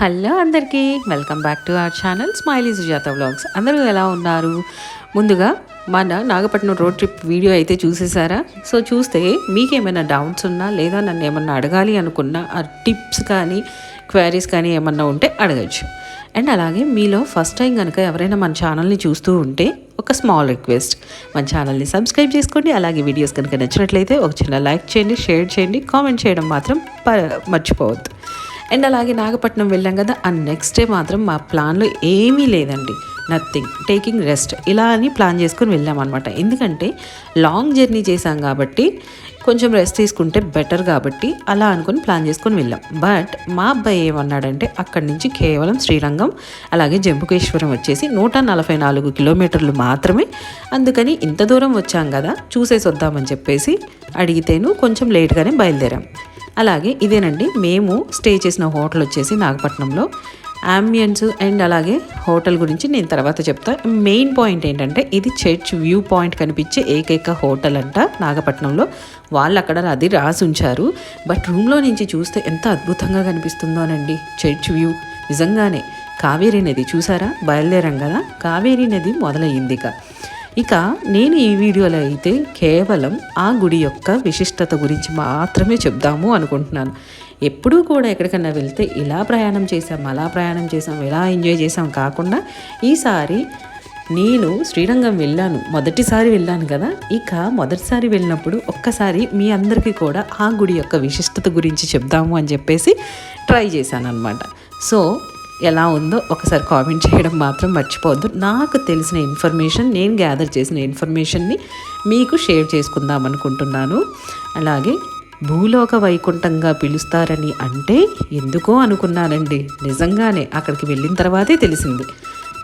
Hello అందరికీ welcome back to our channel smiley Sujatha vlogs. అందరూ ఎలా ఉన్నారు? ముందుగా మన నాగపట్నం రోడ్ ట్రిప్ వీడియో అయితే చూసేసారా? సో చూస్తే మీకేమైనా డౌట్స్ ఉన్నా లేదా నన్ను ఏమన్నా అడగాలి అనుకున్నా ఆ టిప్స్ కానీ క్వైరీస్ కానీ ఏమన్నా ఉంటే అడగచ్చు. అండ్ అలాగే మీలో ఫస్ట్ టైం కనుక ఎవరైనా మన ఛానల్ని చూస్తూ ఉంటే ఒక స్మాల్ రిక్వెస్ట్. మన ఛానల్ని సబ్స్క్రైబ్ చేసుకోండి అలాగే వీడియోస్ కనుక నచ్చినట్లయితే ఒక చిన్న లైక్ చేయండి షేర్ చేయండి కామెంట్ చేయడం మాత్రం ప- మర్చిపోవద్దు. అండ్ అలాగే నాగపట్నం వెళ్ళాం కదా ఆ నెక్స్ట్ డే మాత్రం మా ప్లాన్లో ఏమీ లేదండి. నథింగ్ టేకింగ్ రెస్ట్ ఇలా అని ప్లాన్ చేసుకుని వెళ్ళామన్నమాట ఎందుకంటే లాంగ్ జర్నీ చేశాం కాబట్టి కొంచెం రెస్ట్ తీసుకుంటే బెటర్ కాబట్టి అలా అనుకుని ప్లాన్ చేసుకొని వెళ్ళాం. బట్ మా అబ్బాయి ఏమన్నాడంటే అక్కడి నుంచి కేవలం శ్రీరంగం అలాగే జంబుకేశ్వరం వచ్చేసి నూట నలభై నాలుగు కిలోమీటర్లు మాత్రమే. అందుకని ఇంత దూరం వచ్చాం కదా చూసేసి వద్దామని చెప్పేసి అడిగితేను కొంచెం లేట్గానే బయలుదేరాం. అలాగే ఇదేనండి మేము స్టే చేసిన హోటల్ వచ్చేసి నాగపట్నంలో. అంబియన్స్ అండ్ అలాగే హోటల్ గురించి నేను తర్వాత చెప్తా. మెయిన్ పాయింట్ ఏంటంటే ఇది చర్చ్ వ్యూ పాయింట్ కనిపించే ఏకైక హోటల్ అంట నాగపట్నంలో. వాళ్ళు అక్కడ అది రాసి ఉంచారు. బట్ రూమ్లో నుంచి చూస్తే ఎంత అద్భుతంగా కనిపిస్తుందోనండి చర్చ్ వ్యూ. నిజంగానే కావేరీ నది చూసారా? బయలుదేరాం కదా? కావేరీ నది మొదలయ్యింది ఇక. ఇక నేను ఈ వీడియోలో అయితే కేవలం ఆ గుడి యొక్క విశిష్టత గురించి మాత్రమే చెప్దాము అనుకుంటున్నాను. ఎప్పుడూ కూడా ఎక్కడికన్నా వెళ్తే ఇలా ప్రయాణం చేసాం అలా ప్రయాణం చేసాం ఇలా ఎంజాయ్ చేసాం కాకుండా ఈసారి నేను శ్రీరంగం వెళ్ళాను మొదటిసారి వెళ్ళాను కదా. ఇక మొదటిసారి వెళ్ళినప్పుడు ఒక్కసారి మీ అందరికీ కూడా ఆ గుడి యొక్క విశిష్టత గురించి చెప్దాము అని చెప్పేసి ట్రై చేశాను అనమాట సో ఎలా ఉందో ఒకసారి కామెంట్ చేయడం మాత్రం మర్చిపోవద్దు. నాకు తెలిసిన ఇన్ఫర్మేషన్ నేను గ్యాదర్ చేసిన ఇన్ఫర్మేషన్ని మీకు షేర్ చేసుకుందాం అనుకుంటున్నాను. అలాగే భూలోక వైకుంఠంగా పిలుస్తారని అంటే ఎందుకో అనుకున్నానండి. నిజంగానే అక్కడికి వెళ్ళిన తర్వాతే తెలిసింది.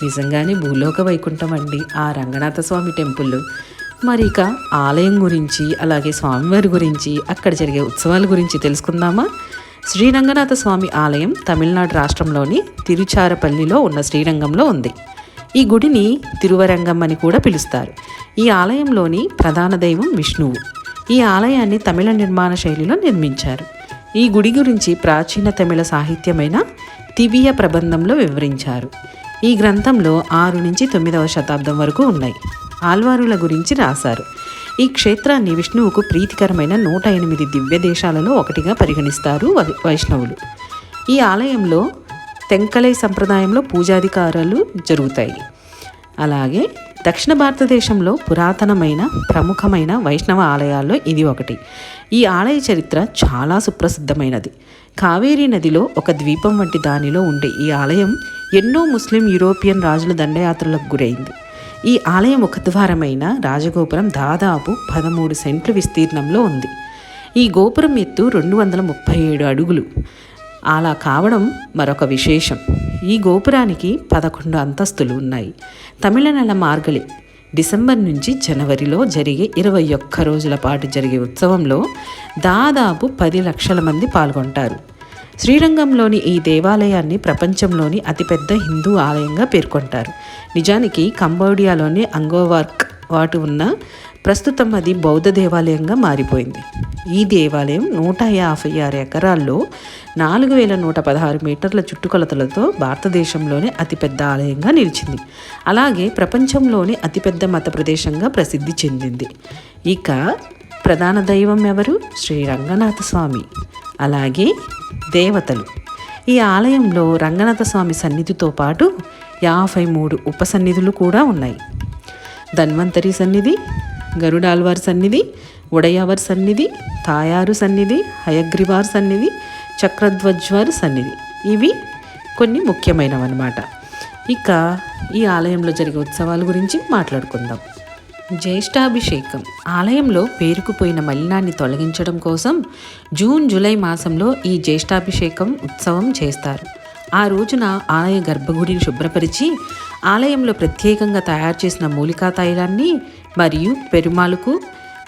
నిజంగానే భూలోక వైకుంఠం అండి ఆ రంగనాథ స్వామి టెంపుల్. మరి ఇక ఆలయం గురించి అలాగే స్వామివారి గురించి అక్కడ జరిగే ఉత్సవాల గురించి తెలుసుకుందామా? శ్రీరంగనాథ స్వామి ఆలయం తమిళనాడు రాష్ట్రంలోని తిరుచారపల్లిలో ఉన్న శ్రీరంగంలో ఉంది. ఈ గుడిని తిరువరంగం అని కూడా పిలుస్తారు. ఈ ఆలయంలోని ప్రధాన దైవం విష్ణువు. ఈ ఆలయాన్ని తమిళ నిర్మాణ శైలిలో నిర్మించారు. ఈ గుడి గురించి ప్రాచీన తమిళ సాహిత్యమైన తివియ ప్రబంధంలో వివరించారు. ఈ గ్రంథంలో ఆరు నుంచి తొమ్మిదవ శతాబ్దం వరకు ఉన్నాయి. ఆల్వారుల గురించి రాశారు. ఈ క్షేత్రాన్ని విష్ణువుకు ప్రీతికరమైన నూట ఎనిమిది దివ్య దేశాలలో ఒకటిగా పరిగణిస్తారు వై- వైష్ణవులు. ఈ ఆలయంలో తెంకలై సంప్రదాయంలో పూజాధికారాలు జరుగుతాయి. అలాగే దక్షిణ భారతదేశంలో పురాతనమైన ప్రముఖమైన వైష్ణవ ఆలయాల్లో ఇది ఒకటి. ఈ ఆలయ చరిత్ర చాలా సుప్రసిద్ధమైనది. కావేరీ నదిలో ఒక ద్వీపం వంటి దానిలో ఉండే ఈ ఆలయం ఎన్నో ముస్లిం యూరోపియన్ రాజుల దండయాత్రలకు గురైంది. ఈ ఆలయం ముఖద్వారమైన రాజగోపురం దాదాపు పదమూడు సెంట్లు విస్తీర్ణంలో ఉంది. ఈ గోపురం ఎత్తు రెండు వందల ముప్పై ఏడు అడుగులు. అలా కావడం మరొక విశేషం. ఈ గోపురానికి పదకొండు అంతస్తులు ఉన్నాయి. తమిళ నెల మార్గలి. డిసెంబర్ నుంచి జనవరిలో జరిగే ఇరవై ఒక్క రోజుల పాటు జరిగే ఉత్సవంలో దాదాపు పది లక్షల మంది పాల్గొంటారు. శ్రీరంగంలోని ఈ దేవాలయాన్ని ప్రపంచంలోని అతిపెద్ద హిందూ ఆలయంగా పేర్కొంటారు. నిజానికి కంబోడియాలోని అంగోవార్క్ వాటు ఉన్న ప్రస్తుతం అది బౌద్ధ దేవాలయంగా మారిపోయింది. ఈ దేవాలయం నూట యాభై ఆరు ఎకరాల్లో నాలుగు వేల నూట పదహారు మీటర్ల చుట్టుకొలతలతో భారతదేశంలోనే అతిపెద్ద ఆలయంగా నిలిచింది. అలాగే ప్రపంచంలోని అతిపెద్ద మత ప్రదేశంగా ప్రసిద్ధి చెందింది. ఇక ప్రధాన దైవం ఎవరు? శ్రీ రంగనాథ స్వామి. అలాగే దేవతలు. ఈ ఆలయంలో రంగనాథ స్వామి సన్నిధితో పాటు యాభై మూడు ఉపసన్నిధులు కూడా ఉన్నాయి. ధన్వంతరి సన్నిధి గరుడాల్వార్ సన్నిధి ఉడయవర్ సన్నిధి తాయారు సన్నిధి హయగ్రివార్ సన్నిధి చక్రధ్వజ్వార్ సన్నిధి. ఇవి కొన్ని ముఖ్యమైనవన్నమాట. ఇక ఈ ఆలయంలో జరిగే ఉత్సవాల గురించి మాట్లాడుకుందాం. జ్యేష్ఠాభిషేకం. ఆలయంలో పేరుకుపోయిన మలినాన్ని తొలగించడం కోసం జూన్ జూలై మాసంలో ఈ జ్యేష్ఠాభిషేకం ఉత్సవం చేస్తారు. ఆ రోజున ఆలయ గర్భగుడిని శుభ్రపరిచి ఆలయంలో ప్రత్యేకంగా తయారు చేసిన మూలికా తైలాన్ని మరియు పెరుమాళకు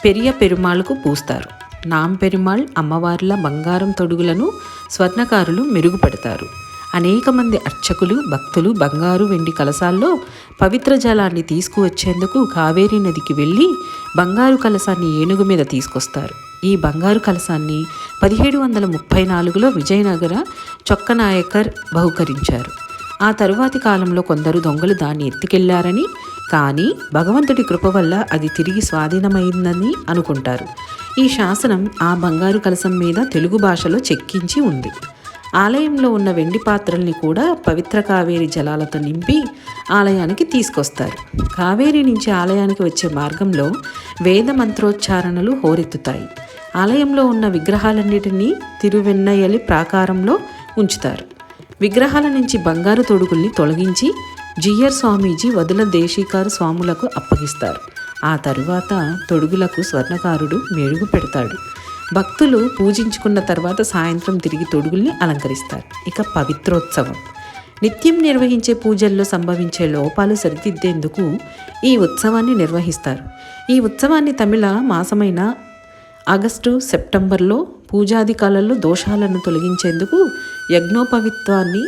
పెరియ పెరుమాళకు పూస్తారు. నాం పెరుమాళ్ అమ్మవార్ల బంగారం తొడుగులను స్వర్ణకారులు మెరుగుపడతారు. అనేక మంది అర్చకులు భక్తులు బంగారు వెండి కలశాల్లో పవిత్ర జలాన్ని తీసుకువచ్చేందుకు కావేరీ నదికి వెళ్ళి బంగారు కలశాన్ని ఏనుగు మీద తీసుకొస్తారు. ఈ బంగారు కలశాన్ని పదిహేడు వందల ముప్పై నాలుగులో విజయనగర చొక్కనాయకర్ బహుకరించారు. ఆ తరువాతి కాలంలో కొందరు దొంగలు దాన్ని ఎత్తుకెళ్ళారని కానీ భగవంతుడి కృప వల్ల అది తిరిగి స్వాధీనమైందని అనుకుంటారు. ఈ శాసనం ఆ బంగారు కలశం మీద తెలుగు భాషలో చెక్కించి ఉంది. ఆలయంలో ఉన్న వెండి పాత్రల్ని కూడా పవిత్ర కావేరి జలాలతో నింపి ఆలయానికి తీసుకొస్తారు. కావేరి నుంచి ఆలయానికి వచ్చే మార్గంలో వేద మంత్రోచ్చారణలు హోరెత్తుతాయి. ఆలయంలో ఉన్న విగ్రహాలన్నిటినీ తిరువెన్నయ్యలి ప్రాకారంలో ఉంచుతారు. విగ్రహాల నుంచి బంగారు తొడుగుల్ని తొలగించి జియర్ స్వామీజీ వదుల దేశీకారు స్వాములకు అప్పగిస్తారు. ఆ తరువాత తొడుగులకు స్వర్ణకారుడు మెరుగు పెడతాడు. భక్తులు పూజించుకున్న తర్వాత సాయంత్రం తిరిగి తొడుగుల్ని అలంకరిస్తారు. ఇక పవిత్రోత్సవం. నిత్యం నిర్వహించే పూజల్లో సంభవించే లోపాలు సరిదిద్దేందుకు ఈ ఉత్సవాన్ని నిర్వహిస్తారు. ఈ ఉత్సవాన్ని తమిళ మాసమైన ఆగస్టు సెప్టెంబర్లో పూజాదికాలలో దోషాలను తొలగించేందుకు యజ్ఞోపవిత్వాన్ని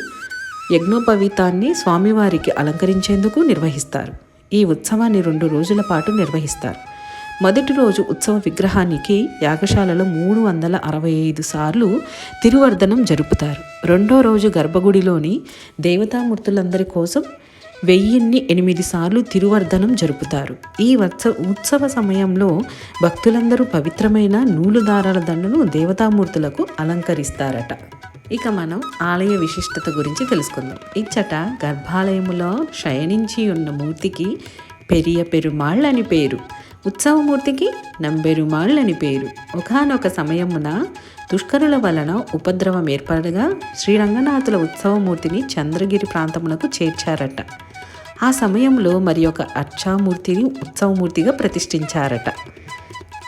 యజ్ఞోపవీతాన్ని స్వామివారికి అలంకరించేందుకు నిర్వహిస్తారు. ఈ ఉత్సవాన్ని రెండు రోజుల పాటు నిర్వహిస్తారు. మొదటి రోజు ఉత్సవ విగ్రహానికి యాగశాలలో మూడు వందల అరవై ఐదు సార్లు తిరువర్ధనం జరుపుతారు. రెండో రోజు గర్భగుడిలోని దేవతామూర్తులందరి కోసం వెయ్యిన్ని ఎనిమిది సార్లు తిరువర్ధనం జరుపుతారు. ఈ వత్స ఉత్సవ సమయంలో భక్తులందరూ పవిత్రమైన నూలు దారాల దండను దేవతామూర్తులకు అలంకరిస్తారట. ఇక మనం ఆలయ విశిష్టత గురించి తెలుసుకుందాం. ఇచ్చట గర్భాలయములో శయనించి ఉన్న మూర్తికి పెరియ పెరుమాళ్ళని పేరు. ఉత్సవమూర్తికి నంబెరుమాళ్ళు అని పేరు. ఒకనొక సమయమున దుష్కరుల వలన ఉపద్రవం ఏర్పడగా శ్రీరంగనాథుల ఉత్సవమూర్తిని చంద్రగిరి ప్రాంతమునకు చేర్చారట. ఆ సమయంలో మరి ఒక అర్చామూర్తిని ఉత్సవమూర్తిగా ప్రతిష్ఠించారట.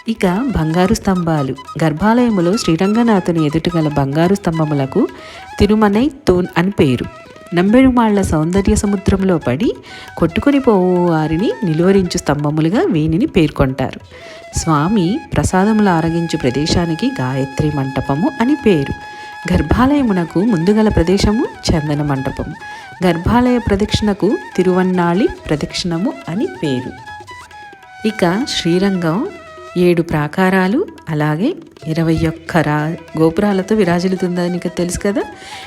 ఇక బంగారు స్తంభాలు. గర్భాలయములో శ్రీరంగనాథుని ఎదుట గల బంగారు స్తంభములకు తిరుమనై తూన్ అని పేరు. నంబెరుమాళ్ళ సౌందర్య సముద్రంలో పడి కొట్టుకొని పోవు వారిని నిలువరించు స్తంభములుగా వీనిని పేర్కొంటారు. స్వామి ప్రసాదములు ఆరగించు ప్రదేశానికి గాయత్రి మంటపము అని పేరు. గర్భాలయమునకు ముందుగల ప్రదేశము చందన మంటపము. గర్భాలయ ప్రదక్షిణకు తిరువన్నాళి ప్రదక్షిణము అని పేరు. ఇక శ్రీరంగం ఏడు ప్రాకారాలు అలాగే ఇరవై ఒక్క రా గోపురాలతో విరాజిల్లుతుందని నీకు తెలుసు కదా?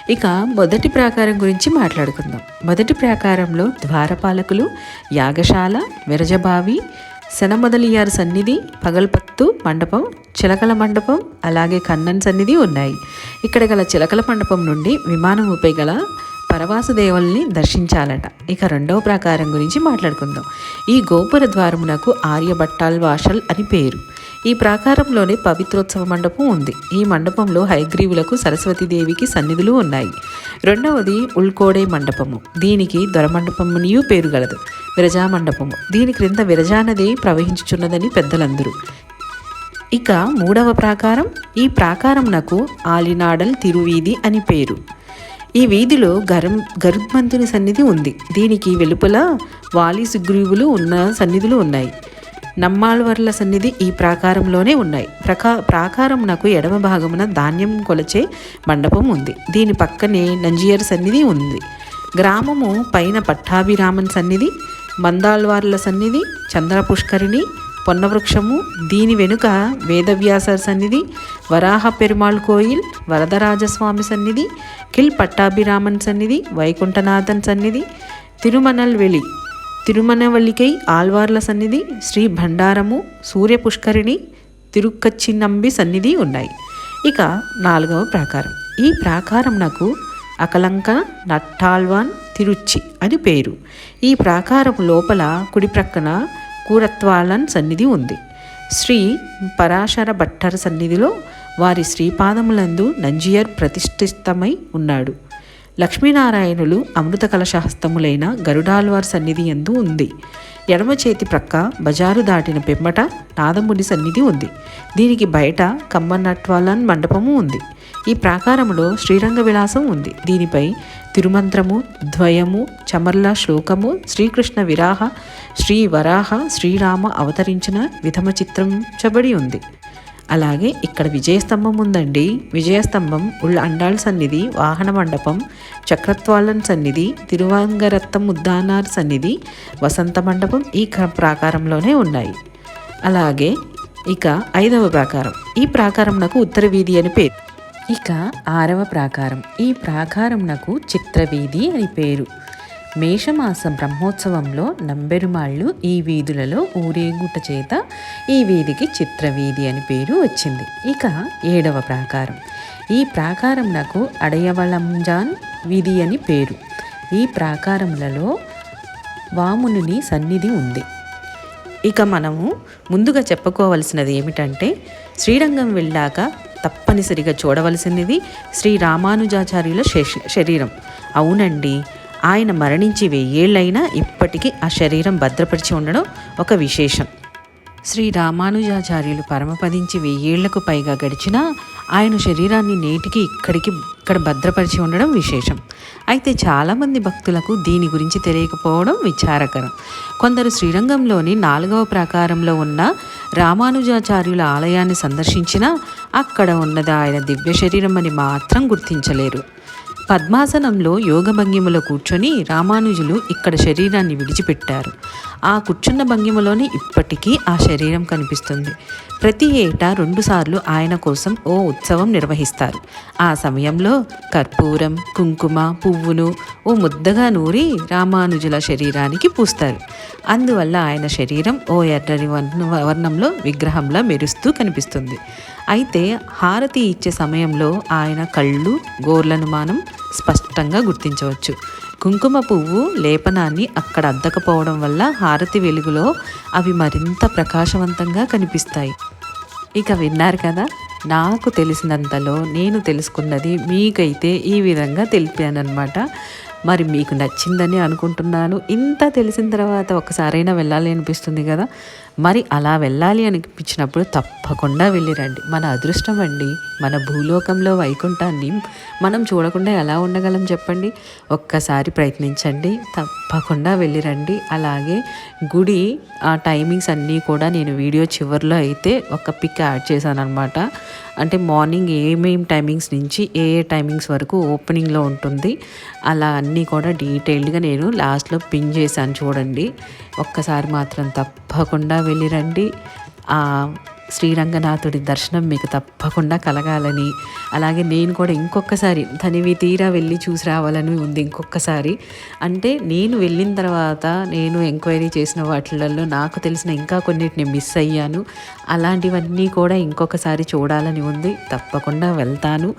ఇక మొదటి ప్రాకారం గురించి మాట్లాడుకుందాం. మొదటి ప్రాకారంలో ద్వారపాలకులు యాగశాల విరజబావి శనమొదలియారు సన్నిధి పగల్పత్తు మండపం చిలకల మండపం అలాగే కన్నన్ సన్నిధి ఉన్నాయి. ఇక్కడ గల చిలకల మండపం నుండి విమానముపై గల పరవాసుదేవుల్ని దర్శించాలట. ఇక రెండవ ప్రాకారం గురించి మాట్లాడుకుందాం. ఈ గోపుర ద్వారమునకు ఆర్యభట్టాల్ వాషల్ అని పేరు. ఈ ప్రాకారంలోనే పవిత్రోత్సవ మండపం ఉంది. ఈ మండపంలో హైగ్రీవులకు సరస్వతీదేవికి సన్నిధులు ఉన్నాయి. రెండవది ఉల్కోడే మండపము. దీనికి దొరమండపమునియు పేరు గలదు. విరజా మండపము దీని క్రింద విరజానది ప్రవహించుచున్నదని పెద్దలందరూ. ఇక మూడవ ప్రాకారం. ఈ ప్రాకారంనకు ఆలినాడల్ తిరువీధి అని పేరు. ఈ వీధిలో గరం గరుత్మంతుని సన్నిధి ఉంది. దీనికి వెలుపల వాలి సుగ్రీవులు ఉన్న సన్నిధులు ఉన్నాయి. నమ్మాళ్వర్ల సన్నిధి ఈ ప్రాకారంలోనే ఉన్నాయి. ప్రకా ప్రాకారం నాకు ఎడమ భాగమున ధాన్యం కొలచే మండపం ఉంది. దీని పక్కనే నంజియర్ సన్నిధి ఉంది. గ్రామము పైన పట్టాభిరామన్ సన్నిధి మందాళ్వార్ల సన్నిధి చంద్ర పుష్కరిణి పొన్నవృక్షము. దీని వెనుక వేదవ్యాసర్ సన్నిధి వరాహ పెరుమాళ్ కోయిల్ వరదరాజస్వామి సన్నిధి కిల్ పట్టాభిరామన్ సన్నిధి వైకుంఠనాథన్ సన్నిధి తిరుమనల్వెలి తిరుమనవల్లికై ఆల్వార్ల సన్నిధి శ్రీ భండారము సూర్య పుష్కరిణి తిరుక్కచ్చినంబి సన్నిధి ఉన్నాయి. ఇక నాలుగవ ప్రాకారం. ఈ ప్రాకారం నాకు అకలంక నట్టాల్వాన్ తిరుచి అని పేరు. ఈ ప్రాకారం లోపల కుడి ప్రక్కన కూరత్వాలన్ సన్నిధి ఉంది. శ్రీ పరాశర భట్టర్ సన్నిధిలో వారి శ్రీపాదములందు నంజియర్ ప్రతిష్ఠితమై ఉన్నాడు. లక్ష్మీనారాయణులు అమృత కలశహస్తములైన గరుడాల్వార్ సన్నిధి ఎందు ఉంది. ఎడమ చేతి ప్రక్క బజారు దాటిన పెమ్మట నాదముని సన్నిధి ఉంది. దీనికి బయట కమ్మనట్వాలన్ మండపము ఉంది. ఈ ప్రాకారములో శ్రీరంగ విలాసం ఉంది. దీనిపై తిరుమంత్రము ద్వయము చమర్ల శ్లోకము శ్రీకృష్ణ విరాహ శ్రీ వరాహ శ్రీరామ అవతరించిన విధమ చిత్రం చబడి ఉంది. అలాగే ఇక్కడ విజయస్తంభం ఉందండి. విజయస్తంభం ఉళ్ళ అండాళ్ సన్నిధి వాహన మండపం చక్రత్వాలన్ సన్నిధి తిరువాంగరత్తం ఉద్దానార్ సన్నిధి వసంత మండపం ఈ క- ప్రాకారంలోనే ఉన్నాయి. అలాగే ఇక ఐదవ ప్రాకారం. ఈ ప్రాకారం నాకు ఉత్తర వీధి అని పేరు. ఇక ఆరవ ప్రాకారం. ఈ ప్రాకారం నాకు చిత్రవీధి అని పేరు. మేషమాసం బ్రహ్మోత్సవంలో నంబెరుమాళ్ళు ఈ వీధులలో ఊరేగుట చేత ఈ వీధికి చిత్రవీధి అని పేరు వచ్చింది. ఇక ఏడవ ప్రాకారం. ఈ ప్రాకారం నాకు అడయవలంజాన్ వీధి అని పేరు. ఈ ప్రాకారములలో వామునుని సన్నిధి ఉంది. ఇక మనము ముందుగా చెప్పుకోవలసినది ఏమిటంటే శ్రీరంగం వెళ్ళాక తప్పనిసరిగా చూడవలసినది శ్రీ రామానుజాచార్యుల శరీరం. అవునండి ఆయన మరణించి వెయ్యేళ్ళైనా ఇప్పటికీ ఆ శరీరం భద్రపరిచి ఉండడం ఒక విశేషం. శ్రీ రామానుజాచార్యులు పరమపదించి వెయ్యేళ్ళకు పైగా గడిచినా ఆయన శరీరాన్ని నేటికి ఇక్కడికి ఇక్కడ భద్రపరిచి ఉండడం విశేషం. అయితే చాలామంది భక్తులకు దీని గురించి తెలియకపోవడం విచారకరం. కొందరు శ్రీరంగంలోని నాలుగవ ప్రాకారంలో ఉన్న రామానుజాచార్యుల ఆలయాన్ని సందర్శించినా అక్కడ ఉన్నది ఆయన దివ్య శరీరం అని మాత్రం గుర్తించలేరు. పద్మాసనంలో యోగ భంగిమలో కూర్చొని రామానుజులు ఇక్కడ శరీరాన్ని విడిచిపెట్టారు. ఆ కూర్చున్న భంగిమలోనే ఇప్పటికీ ఆ శరీరం కనిపిస్తుంది. ప్రతి ఏటా రెండుసార్లు ఆయన కోసం ఓ ఉత్సవం నిర్వహిస్తారు. ఆ సమయంలో కర్పూరం కుంకుమ పువ్వును ఓ ముద్దగా నూరి రామానుజుల శరీరానికి పూస్తారు. అందువల్ల ఆయన శరీరం ఓ ఎర్రని వర్ణ వర్ణంలో విగ్రహంలా మెరుస్తూ కనిపిస్తుంది. అయితే హారతి ఇచ్చే సమయంలో ఆయన కళ్ళు గోర్లను మనం స్పష్టంగా గుర్తించవచ్చు. కుంకుమ పువ్వు లేపనాన్ని అక్కడ అద్దకపోవడం వల్ల హారతి వెలుగులో అవి మరింత ప్రకాశవంతంగా కనిపిస్తాయి. ఇక విన్నారు కదా నాకు తెలిసినంతలో నేను తెలుసుకున్నది మీకైతే ఈ విధంగా తెలిపానమాట మరి మీకు నచ్చిందని అనుకుంటున్నాను. ఇంత తెలిసిన తర్వాత ఒకసారైనా వెళ్ళాలి అనిపిస్తుంది కదా. మరి అలా వెళ్ళాలి అనిపించినప్పుడు తప్పకుండా వెళ్ళిరండి. మన అదృష్టం అండి. మన భూలోకంలో వైకుంఠాన్ని మనం చూడకుండా ఎలా ఉండగలం చెప్పండి. ఒక్కసారి ప్రయత్నించండి. తప్పకుండా వెళ్ళిరండి. అలాగే గుడి ఆ టైమింగ్స్ అన్నీ కూడా నేను వీడియో చివరిలో అయితే ఒక పిక్ యాడ్ చేశాను అనమాట అంటే మార్నింగ్ ఏమేమి టైమింగ్స్ నుంచి ఏ ఏ టైమింగ్స్ వరకు ఓపెనింగ్లో ఉంటుంది. అలా అన్నీ కూడా డీటెయిల్డ్గా నేను లాస్ట్లో పిన్ చేశాను చూడండి. ఒక్కసారి మాత్రం తప్పకుండా వెళ్ళిరండి ఆ శ్రీరంగనాథుడి దర్శనం మీకు తప్పకుండా కలగాలని. అలాగే నేను కూడా ఇంకొకసారి తనివి తీరా వెళ్ళి చూసి రావాలని ఉంది ఇంకొకసారి అంటే నేను వెళ్ళిన తర్వాత నేను ఎంక్వైరీ చేసిన వాటిలలో నాకు తెలిసిన ఇంకా కొన్నిటిని మిస్ అయ్యాను. అలాంటివన్నీ కూడా ఇంకొకసారి చూడాలని ఉంది. తప్పకుండా వెళ్తాను.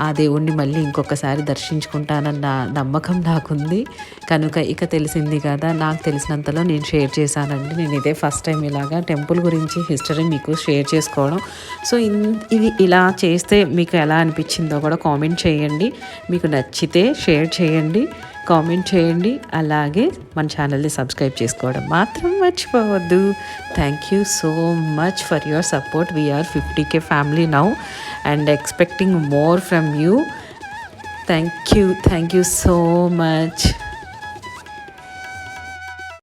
ఆ దేవుణ్ణి మళ్ళీ ఇంకొకసారి దర్శించుకుంటానన్న నమ్మకం నాకుంది. కనుక ఇక తెలిసింది కదా నాకు తెలిసినంతలో నేను షేర్ చేశానండి. నేను ఇదే ఫస్ట్ టైం ఇలాగా టెంపుల్ గురించి హిస్టరీ మీకు షేర్ చేసుకోవడం. సో ఇన్- ఇది ఇలా చేస్తే మీకు ఎలా అనిపించిందో కూడా కామెంట్ చేయండి. మీకు నచ్చితే షేర్ చేయండి కామెంట్ చేయండి. అలాగే మన ఛానల్ని సబ్స్క్రైబ్ చేసుకోవడం మాత్రం మర్చిపోవద్దు. Thank you so much for your support we're fifty K family now and expecting more from you thank you thank you so much